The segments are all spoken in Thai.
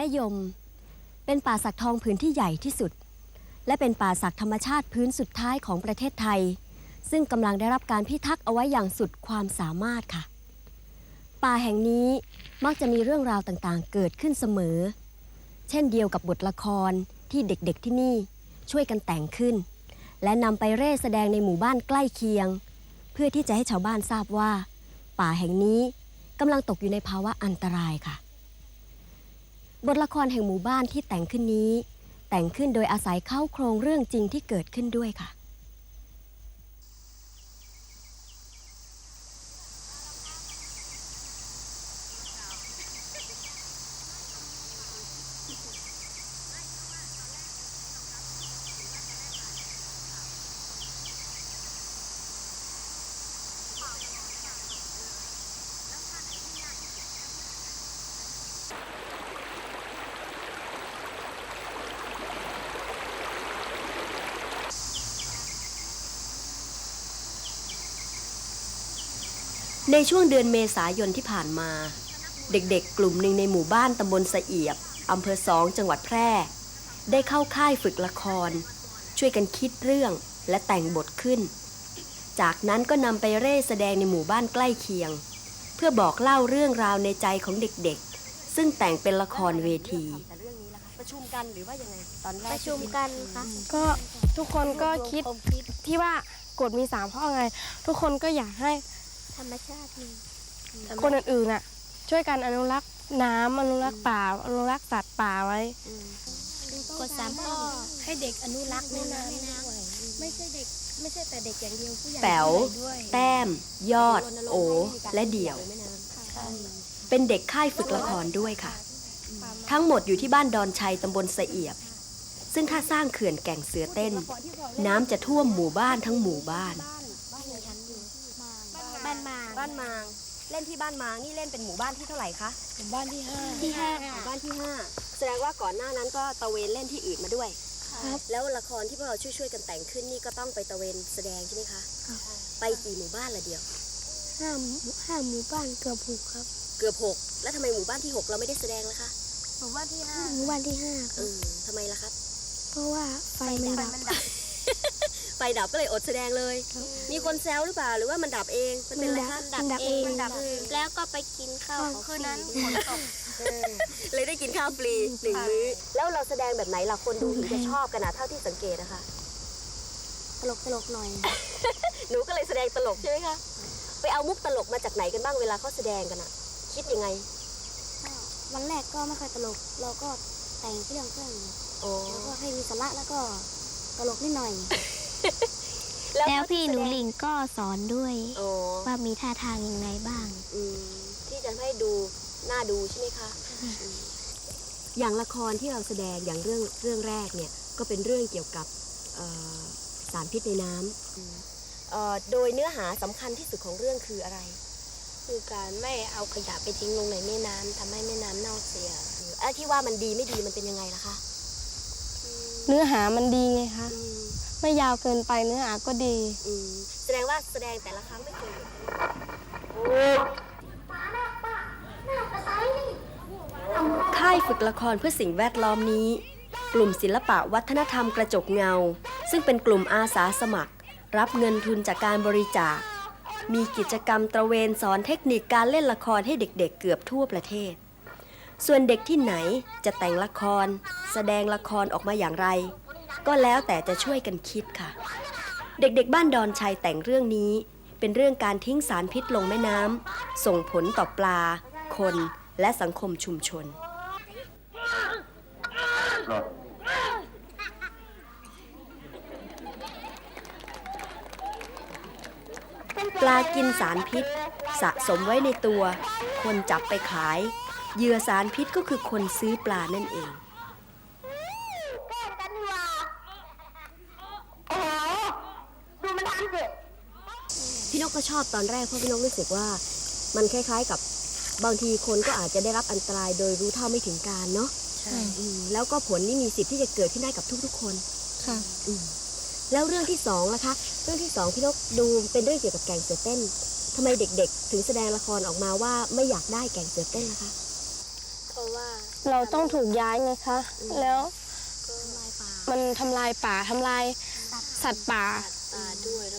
แม่ยม เป็นป่าสักทองผืนที่ใหญ่ที่สุด และเป็นป่าสักธรรมชาติพื้นสุดท้ายของประเทศไทย ซึ่งกำลังได้รับการพิทักษ์เอาไว้อย่างสุดความสามารถค่ะ ป่าแห่งนี้มักจะมีเรื่องราวต่างๆ เกิดขึ้นเสมอ เช่นเดียวกับบทละครที่เด็กๆที่นี่ช่วยกันแต่งขึ้น และนำไปเร่แสดงในหมู่บ้านใกล้เคียง เพื่อที่จะให้ชาวบ้านทราบว่า ป่าแห่งนี้กำลังตกอยู่ในภาวะอันตรายค่ะ บทละครแห่งหมู่บ้านที่แต่งขึ้นนี้ แต่งขึ้นโดยอาศัยเข้าโครงเรื่องจริงที่เกิดขึ้นด้วยค่ะ ในช่วงเดือนเมษายนที่ผ่านมา เด็กๆ กลุ่มหนึ่งในหมู่บ้านตำบลสะเอียบอำเภอสองจังหวัดแพร่ ได้เข้าค่ายฝึกละคร ช่วยกันคิดเรื่องและแต่งบทขึ้น จากนั้นก็นำไปเร่แสดงในหมู่บ้านใกล้เคียง เพื่อบอกเล่าเรื่องราวในใจของเด็กๆ ซึ่งแต่งเป็นละครเวที ประชุมกันหรือว่ายังไงตอนแรกประชุมกันค่ะก็ทุกคนก็คิดที่ว่ากฎมีสามข้อไง ทุกคนก็อยากให้ ธรรมชาติมีคนอื่นๆน่ะ ช่วยกันอนุรักษ์น้ำอนุรักษ์ป่าอนุรักษ์สัตว์ป่าไว้กฎสามข้อให้เด็กอนุรักษ์แม่น้ำด้วยไม่ใช่เด็กไม่ใช่แต่เด็กอย่างเดียวผู้ใหญ่แป๋ว ด้วยแต้ม ยอด โอ และเดี่ยว เป็นเด็กค่ายฝึกละครด้วยค่ะ ทั้งหมดอยู่ที่บ้านดอนชัยตำบลสะเอียบ ซึ่งถ้าสร้างเขื่อนแก่งเสือเต้น น้ำจะท่วมหมู่บ้านทั้งหมู่บ้านบ้านมาบ้านมาง เล่นที่บ้านมางนี่เล่นเป็นหมู่บ้านที่เท่าไหร่คะบ้านที่ห้าที่ห้าหมู่บ้านที่ห้าแสดงว่าก่อนหน้านั้นก็ตะเวนเล่นที่อื่นมาด้วยครับแล้วละครที่พวกเราช่วยๆกันแต่งขึ้นนี่ก็ต้องไปตะเวนแสดงใช่ไหมคะไปกี่หมู่บ้านละเดียวห้าห้าหมู่บ้านเกือบหกครับ เกือบหกแล้วทำไมหมู่บ้านที่หกเราไม่ได้แสดงล่ะคะหมู่บ้านที่ห้าหมู่บ้านที่ห้าเออทำไมล่ะครับ เพราะว่าไฟมันดับไฟ ดับก็เลยอดแสดงเลย มีคนแซวหรือเปล่าหรือว่ามันดับเอง มันเป็นอะไรคะมันดับเองดับแล้วก็ไปกินข้าวคืนนั้นฝนตกเลยได้กินข้าวฟรีหนึ่งมื้อ แล้วเราแสดงแบบไหนล่ะคนดูถึงจะชอบกันนะเท่าที่สังเกตนะคะตลกตลกหน่อย หนูก็เลยแสดงตลกใช่ไหมคะ ไปเอามุกตลกมาจากไหนกันบ้างเวลาเขาแสดงกันอะคิดยังไง วันแรกก็ไม่ค่อยตลก เราก็แต่งเรื่องเพื่อนโอ้แล้วก็ให้มีสาระแล้วก็ตลกนิดหน่อย แล้วพี่หนูหลิงก็สอนด้วยโอ้ว่ามีท่าทางยังไงบ้าง อืมที่จะให้ดูน่าดูใช่ไหมคะอืมอย่างละครที่เราแสดงอย่างเรื่องเรื่องแรกเนี่ยก็เป็นเรื่องเกี่ยวกับเอ่อสารพิษในน้ำเอ่อโดยเนื้อหาสำคัญที่สุดของเรื่องคืออะไร คือการไม่เอาขยะไปทิ้งลงในแม่น้ำทำให้แม่น้ำเน่าเสียไอ้ที่ว่ามันดีไม่ดีมันเป็นยังไงล่ะคะ เนื้อหามันดีไงคะ อืม ไม่ยาวเกินไปเนื้อหาก็ดี อืมแสดงว่าแสดงแต่ละครั้งไม่เคยค่ายฝึกละครเพื่อสิ่งแวดล้อมนี้ กลุ่มศิลปะวัฒนธรรมกระจกเงา ซึ่งเป็นกลุ่มอาสาสมัคร รับเงินทุนจากการบริจาค มีกิจกรรมตระเวนสอนเทคนิคการเล่นละครให้เด็กๆเกือบทั่วประเทศ ส่วนเด็กที่ไหนจะแต่งละคร แสดงละครออกมาอย่างไร ก็แล้วแต่จะช่วยกันคิดค่ะ เด็กๆบ้านดอนชัยแต่งเรื่องนี้ เป็นเรื่องการทิ้งสารพิษลงแม่น้ำส่งผลต่อปลา คนและสังคมชุมชน ปลากินสารพิษ สะสมไว้ในตัว คนจับไปขาย เหยื่อสารพิษก็คือคนซื้อปลานั่นเอง พี่นกก็ชอบตอนแรกเพราะพี่นกรู้สึกว่ามันคล้าย ๆกับบางทีคนก็อาจจะได้รับอันตรายโดยรู้เท่าไม่ถึงการเนาะใช่อืมแล้วก็ผลนี่มีสิทธิ์ที่จะเกิดขึ้นได้กับทุกๆคน ค่ะ อืมแล้วเรื่องที่สองล่ะคะ เรื่องที่สองพี่นกดูเป็นเรื่องเกี่ยวกับแก่งเสือเต้นทำไมเด็กๆ ถึงแสดงละครออกมาว่าไม่อยากได้แก่งเสือเต้นล่ะคะเพราะว่าเราต้องถูกย้ายไงคะ แล้วมันทำลายป่าทำลายสัตว์ป่า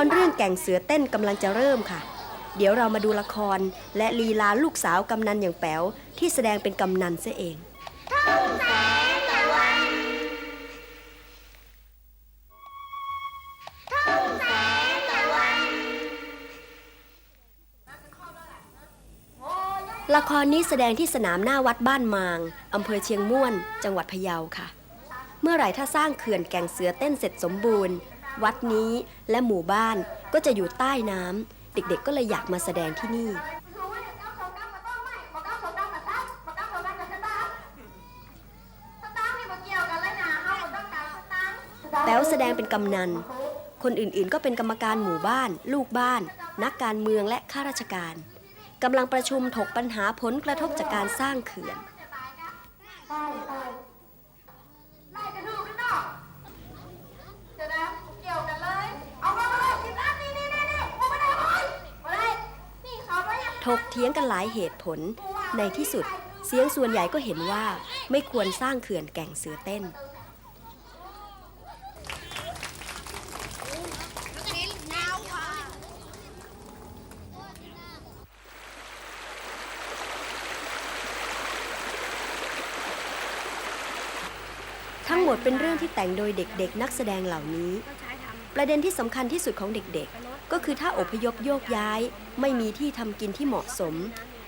รเรื่องแก่งเสือเต้นกำลังจะเริ่มค่ะ เดี๋ยวเรามาดูละครและลีลาลูกสาวกำนันอย่างแป๋วที่แสดงเป็นกำนันเสียเองละครนี้แสดงที่สนามหน้าวัดบ้านมาง อำเภอเชียงม่วน จังหวัดพะเยาค่ะ เมื่อไหร่ถ้าสร้างเขื่อนแก่งเสือเต้นเสร็จสมบูรณ์ วัดนี้และหมู่บ้านก็จะอยู่ใต้น้ำเด็กๆก็เลยอยากมาแสดงที่นี่ แป๋วแสดงเป็นกำนัน คนอื่นๆ ก็เป็นกรรมการหมู่บ้าน ลูกบ้าน นักการเมืองและข้าราชการกำลังประชุมถกปัญหาผลกระทบจากการสร้างเขื่อน ถกเถียงกันหลายเหตุผล ในที่สุดเสียงส่วนใหญ่ก็เห็นว่าไม่ควรสร้างเขื่อนแก่งเสือเต้น ทั้งหมดเป็นเรื่องที่แต่งโดยเด็กๆนักแสดงเหล่านี้ ประเด็นที่สำคัญที่สุดของเด็กๆ ก็คือถ้าอพยพโยกย้าย ไม่มีที่ทำกินที่เหมาะสม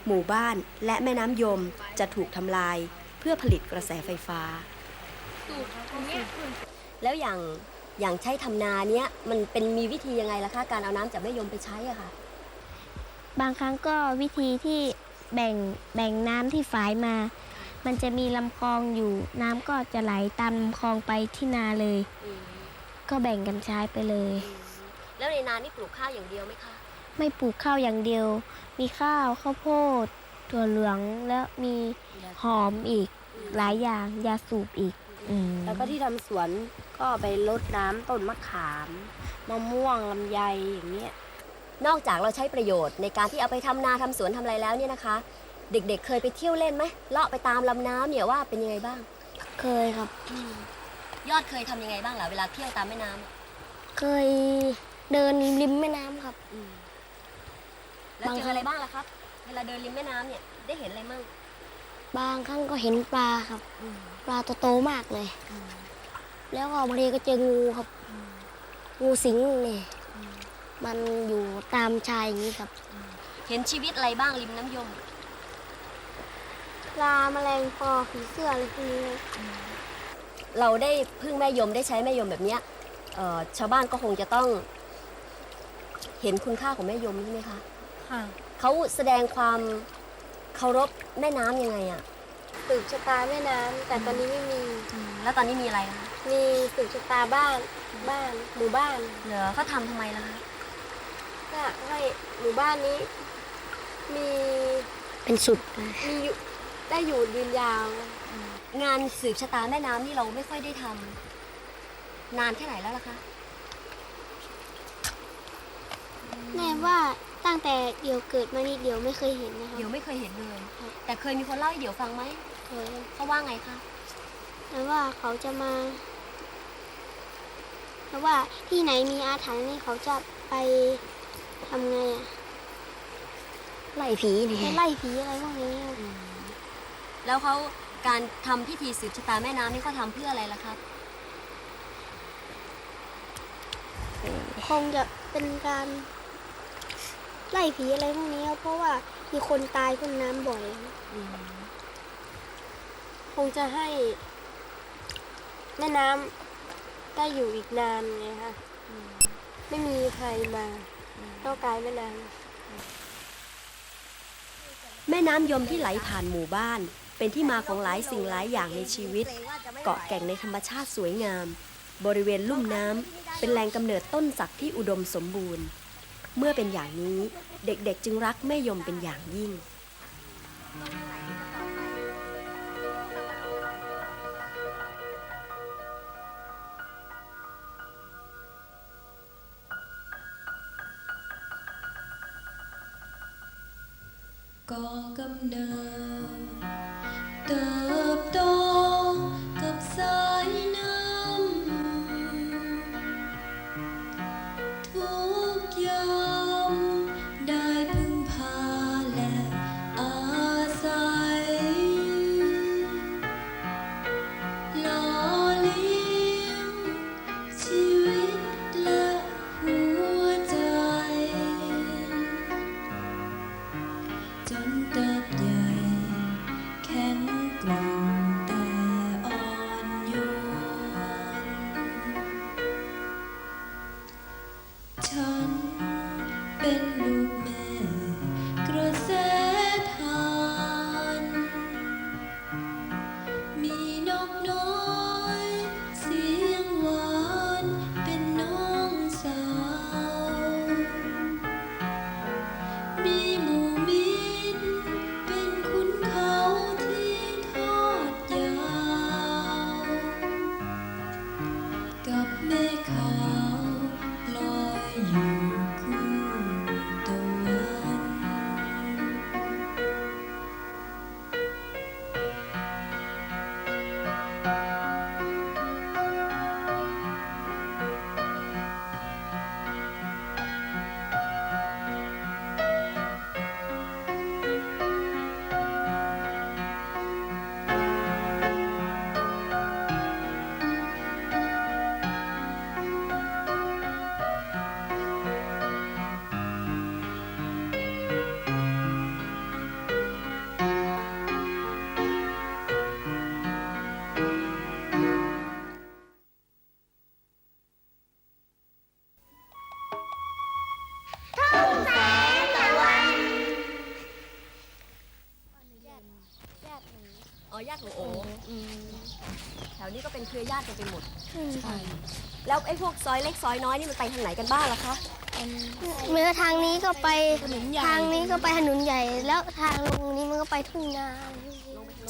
หมู่บ้านและแม่น้ำยมจะถูกทำลาย เพื่อผลิตกระแสไฟฟ้า แล้วอย่างอย่างใช้ทำนาเนี้ยมันเป็นมีวิธียังไงล่ะคะการเอาน้ำจากแม่ยมไปใช้อะค่ะ บางครั้งก็วิธีที่แบ่งแบ่งน้ำที่ฝายมา มันจะมีลำคลองอยู่น้ำก็จะไหลตามลำคลองไปที่นาเลย ก็แบ่งกันใช้ไปเลย แล้วในนานี่ปลูกข้าวอย่างเดียวไหมคะ ไม่ปลูกข้าวอย่างเดียว มีข้าวข้าวโพดถั่วเหลืองแล้วมีหอมอีกหลายอย่างยาสูบอีกอืมแล้วก็ที่ทำสวนก็ไปรดน้ำต้นมะขามมะม่วงลำไยอย่างเงี้ยนอกจากเราใช้ประโยชน์ในการที่เอาไปทำนาทำสวนทำอะไรแล้วเนี่ยนะคะ เด็กๆ เคยไปเที่ยวเล่นไหมเลาะไปตามลำน้ำเนี่ยว่าเป็นยังไงบ้าง เคยครับ ยอดเคยทำยังไงบ้างล่ะเวลาเที่ยวตามแม่น้ำเคยเดินริมแม่น้ำครับแล้วเจออะไรบ้างล่ะครับ เวลาเดินริมแม่น้ำเนี่ยได้เห็นอะไรมั่งบางครั้งก็เห็นปลาครับปลาตัวโตมากเลยแล้วก็บางทีก็เจองูครับงูสิงเนี่ยมันอยู่ตามชายอย่างนี้ครับเห็นชีวิตอะไรบ้างริมน้ำยม ปลาแมลงปอผีเสื้ออะไรพวกนี้ เราได้พึ่งแม่ยมได้ใช้แม่ยมแบบเนี้ยเอ่อชาวบ้านก็คงจะต้อง เห็นคุณค่าของแม่ยมใช่ไหมคะค่ะเขาแสดงความเคารพแม่น้ำยังไงอะสืบชะตาแม่น้ำแต่ตอนนี้ไม่มี แล้วตอนนี้มีอะไรนะคะมีสืบชะตาบ้านบ้านหมู่บ้าน เหรอเขาทำทำไมล่ะคะก็ให้หมู่บ้านนี้ มีเป็นสุด มีอยู่ ได้อยู่ยืนยาว งานสืบชะตาแม่น้ำนี่เราไม่ค่อยได้ทำนานแค่ไหนแล้วล่ะคะ แม่ว่าตั้งแต่เดี๋ยวเกิดมานี่เดี๋ยวไม่เคยเห็นนะครัเดี๋ยวบไม่เคยเห็นเลยแต่เคยมีคนเล่าให้เดี๋ยวฟังไหมเคยเขาว่าไงคะแต่ว่าเขาจะมาแต่ว่าที่ไหนมีอาถรรพ์นี่เขาจะไปทำไงอะไล่ผีนี่ ไปไล่ผีอะไรพวกนี้อะ แล้วเขาการทำพิธีสืบชะตาแม่น้ำนี่เขาทำเพื่ออะไรล่ะครับ คงจะเป็นการไล่ผีอะไรพวกนี้ครับเพราะว่ามีคนตายพ่นน้ำบ่อย คงจะให้แม่น้ำได้อยู่อีกนานไงคะไม่มีใครมาเข้ากายแม่น้ำ แม่น้ำยมที่ไหลผ่านหมู่บ้าน เป็นที่มาของหลายสิ่งหลายอย่างในชีวิต เกาะแก่งในธรรมชาติสวยงาม บริเวณลุ่มน้ำเป็นแหล่งกำเนิดต้นสักที่อุดมสมบูรณ์ เมื่อเป็นอย่างนี้เด็กๆจึงรักแม่ยมเป็นอย่างยิ่งก่อกำเนิด เติบโตกับสายน้ำทุกยามได้พึ่งพาและอาศัยหล่อเลี้ยงชีวิตและหัวใจ จนเติบ กับเมาติกันไปหมดแล้วไอ้พวกซอยเล็กซอยน้อยนี่มันไปทางไหนกันบ้างล่ะคะ เมื่อทางนี้ก็ไปทางนี้ก็ไปถนนใหญ่ แล้วทางลงนี้มันก็ไปทุ่งนา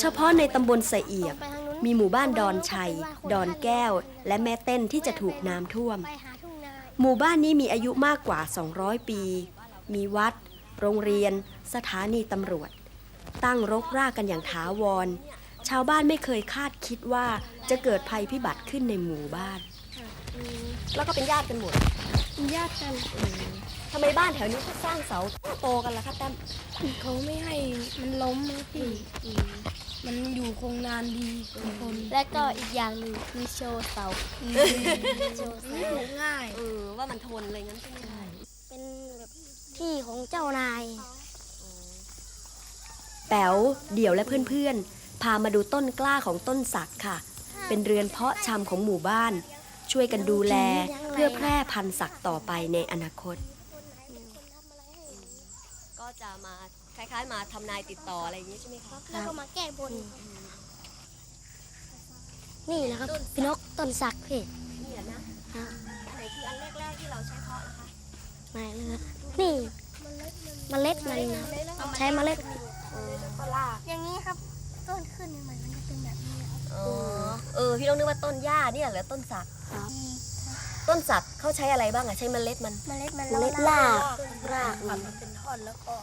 เฉพาะในตำบลสะเอียบ ไปทางนู้นมีหมู่บ้านดอนชัย ดอนแก้ว และแม่เต้นที่จะถูกน้ำท่วม ไปหาทุ่งนาหมู่บ้านนี้มีอายุมากกว่า 200 ปี มีวัด โรงเรียน สถานีตำรวจ ตั้งรกรากกันอย่างถาวร ชาวบ้านไม่เคยคาดคิดว่าจะเกิดภัยพิบัติขึ้นในหมู่บ้าน แล้วก็เป็นญาติกันหมดญาติกันทำไมบ้านแถวนี้เขาสร้างเสาโตกันล่ะคะแต้มเขาไม่ให้มันล้มนะพี่มันอยู่คงนานดีคนและก็อีกอย่างหนึ่งคือโชว์เสาโชว์เสาง่ายเออว่ามันทนเลยงั้นใช่ไหมคะเป็นแบบที่ของเจ้านาย แป๋วเดี่ยวและเพื่อนๆ พามาดูต้นกล้าของต้นสักค่ะ เป็นเรือนเพาะชำของหมู่บ้าน ช่วยกันดูแลเพื่อแพร่พันธุ์สักต่อไปในอนาคต ก็จะมาคล้าย ๆ มาทำนายติดต่ออะไรอย่างนี้ใช่ไหมคะแล้วก็มาแก้บน นี่นะครับพี่นกต้นสักพี่นี่แหละนะอันไหนคืออันแรกๆที่เราใช้เพาะล่ะคะไหนเลยนะนี่เมล็ดมันนะใช้เมล็ดอย่างนี้ครับ ต้นขึ้นใหม่มันจะเป็นแบบนี้ครับอ๋อเออพี่ต้องนึกว่าต้นหญ้าเนี่ยเหรอต้นสัก ครับต้นสักเขาใช้อะไรบ้างอะใช้เมล็ดมันเมล็ดมันเมล็ดรากรากมันเป็นท่อนแล้วก็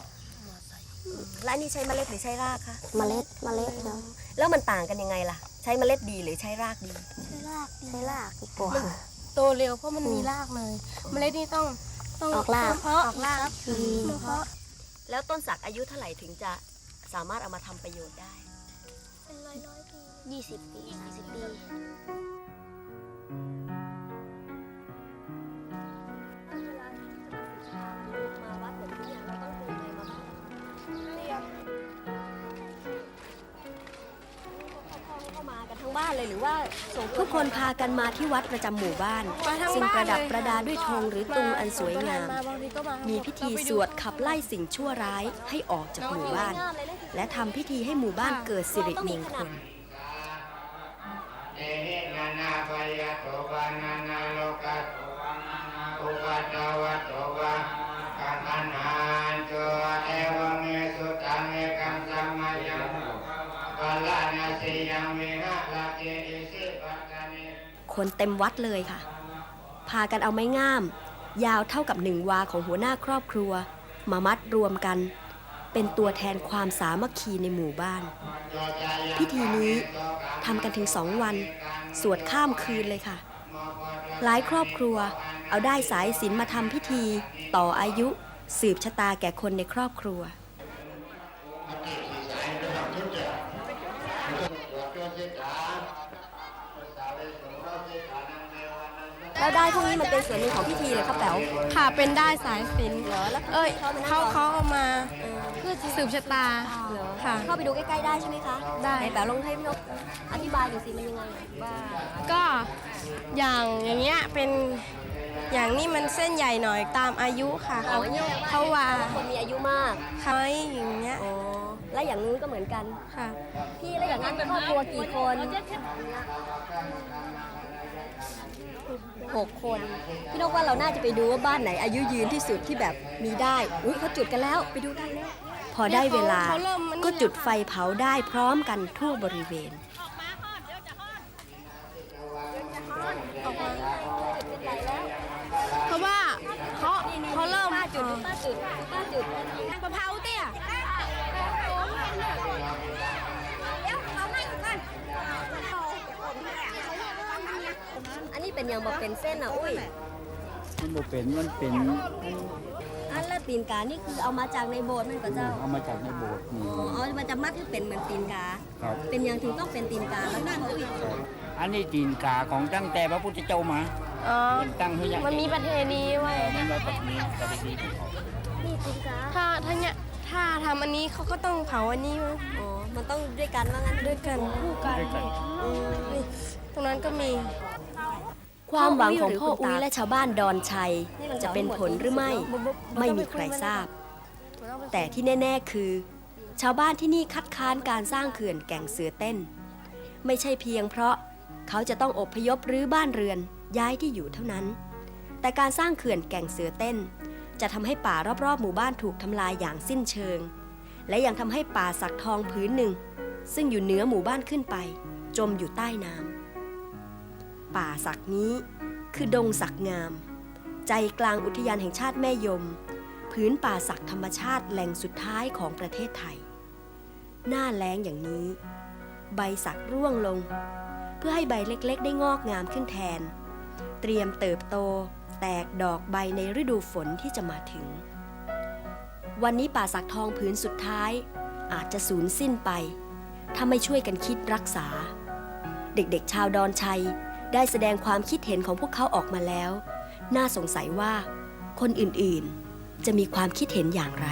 และอันนี้ใช้เมล็ดหรือใช้รากคะเมล็ดเมล็ดครับแล้วมันต่างกันยังไงล่ะ ใช้เมล็ดดีหรือใช้รากดีใช้รากใช้รากดีกว่าโตเร็วเพราะมันมีรากเลย เมล็ดนี่ต้องต้องออกรากเพาะออกรากอืมเพาะแล้วต้นสักอายุเท่าไหร่ถึงจะสามารถเอามาทำประโยชน์ได้ เป็นร้อยร้อยปียี่สิบปียี่สิบปี งบ้านเลยหรือว่าทุกคนพากันมาที่วัดประจำหมู่บ้านมาทั้งซึ่งบ้านประดับเลยประดาด้วยธงหรือตุงอันสวยงามบางทีก็มามีพิธีสวดขับไล่สิ่งชั่วร้ายให้ออกจากหมู่บ้าน และทำพิธีให้หมู่บ้านเกิดสิริมงคลเอหินานาปยโตวานานาโลกัสอุปัตตวัตโตวะกัง คนเต็มวัดเลยค่ะ พากันเอาไม้งาม ยาวเท่ากับหนึ่งวาของหัวหน้าครอบครัว มามัดรวมกัน เป็นตัวแทนความสามัคคีในหมู่บ้าน พิธีนี้ทำกันถึงสองวัน สวดข้ามคืนเลยค่ะ หลายครอบครัวเอาได้สายสิญจนมาทำพิธี ต่ออายุ สืบชะตาแก่คนในครอบครัว แล้วได้พวกนี้มันเป็นส่วนหนึ่งของพิธีเลยครับแป๋ว ค่ะเป็นได้สายสิญจนเหรอแล้วเอ้ยเขามานั่งเขารอเขาเอามาเพื่อสืบชะตาเหรอค่ะ เข้าไปดูใกล้ๆได้ใช่ไหมคะได้ หนแป๋วลองให้พี่นกอธิบายหน่อยสิมันยังไงว่าก็อย่างอย่างเงี้ยเป็นอย่างนี้มันเส้นใหญ่หน่อยตามอายุค่ะอ๋เขาอเนี่ยเขาว่าคนมีอายุมากเขาอย่างเงี้ยอ๋อและอย่างนู้นก็เหมือนกัน ค่ะ พี่แล้วอย่างนั้นครอบครัวกี่คน หกคน พี่นกว่าเราน่าจะไปดูว่าบ้านไหนอายุยืนที่สุดที่แบบมีได้ อุ้ยเขาจุดกันแล้วไปดูกันแล้ว พอได้เวลาเขาเริ่มมันนี่ก็จุดไฟเผาได้พร้อมกันทั่วบริเวณเพราะว่าเขาเขาเริ่มป้าจุดป้าจุดป้าจุด มะพร้าวเตี้ย อันนี้ เป็นยังบอกเป็นเส้นอะอุ้ย มันบ่เป็นมันเป็นอันละตีนกา นี่คือเอามาจากในโบสถ์นั่นก็เจ้า เอามาจากในโบสถ์นี่อ๋อเอามันจะมัดให้เป็นเหมือนตีนกา ครับเป็นยังถึงต้องเป็นตีนกาแล้วนั่นอุ้ยอันนี้ตีนกาของตั้งแต่พระพุทธเจ้ามาอ๋อ เป็นตั้งให้ยังมันมีประเพณีไว้มันว่าแบบนี้ประเพณีของเขานี่ตีนกา ถ้าถ้าเนี่ยถ้าทำอันนี้เขาก็ต้องเผาอันนี้มั้งอ๋อ มันต้องด้วยกันว่างั้นด้วยกันคู่กันด้วยกันนี่ตรงนั้นก็มี ความหวังของพ่ออุ้ยและชาวบ้านดอนชัย จะเป็นผลหรือไม่ไม่มีใครทราบ แต่ที่แน่ ๆ คือ ชาวบ้านที่นี่คัดค้านการสร้างเขื่อนแก่งเสือเต้น ไม่ใช่เพียงเพราะเขาจะต้องอพยพรื้อบ้านเรือนย้ายที่อยู่เท่านั้น แต่การสร้างเขื่อนแก่งเสือเต้น จะทำให้ป่ารอบๆ หมู่บ้านถูกทำลายอย่างสิ้นเชิง และยังทำให้ป่าสักทองพื้นหนึ่ง ซึ่งอยู่เหนือหมู่บ้านขึ้นไป จมอยู่ใต้น้ำ ป่าสักนี้ คือดงสักงาม ใจกลางอุทยานแห่งชาติแม่ยม พื้นป่าสักธรรมชาติแหล่งสุดท้ายของประเทศไทย หน้าแล้งอย่างนี้ ใบสักร่วงลง เพื่อให้ใบเล็กๆ ได้งอกงามขึ้นแทน เตรียมเติบโต แตกดอกใบในฤดูฝนที่จะมาถึง วันนี้ป่าสักทองพื้นสุดท้าย อาจจะสูญสิ้นไป ถ้าไม่ช่วยกันคิดรักษาเด็กๆ ชาวดอนชัย ได้แสดงความคิดเห็นของพวกเขาออกมาแล้ว น่าสงสัยว่า คนอื่นๆ จะมีความคิดเห็นอย่างไร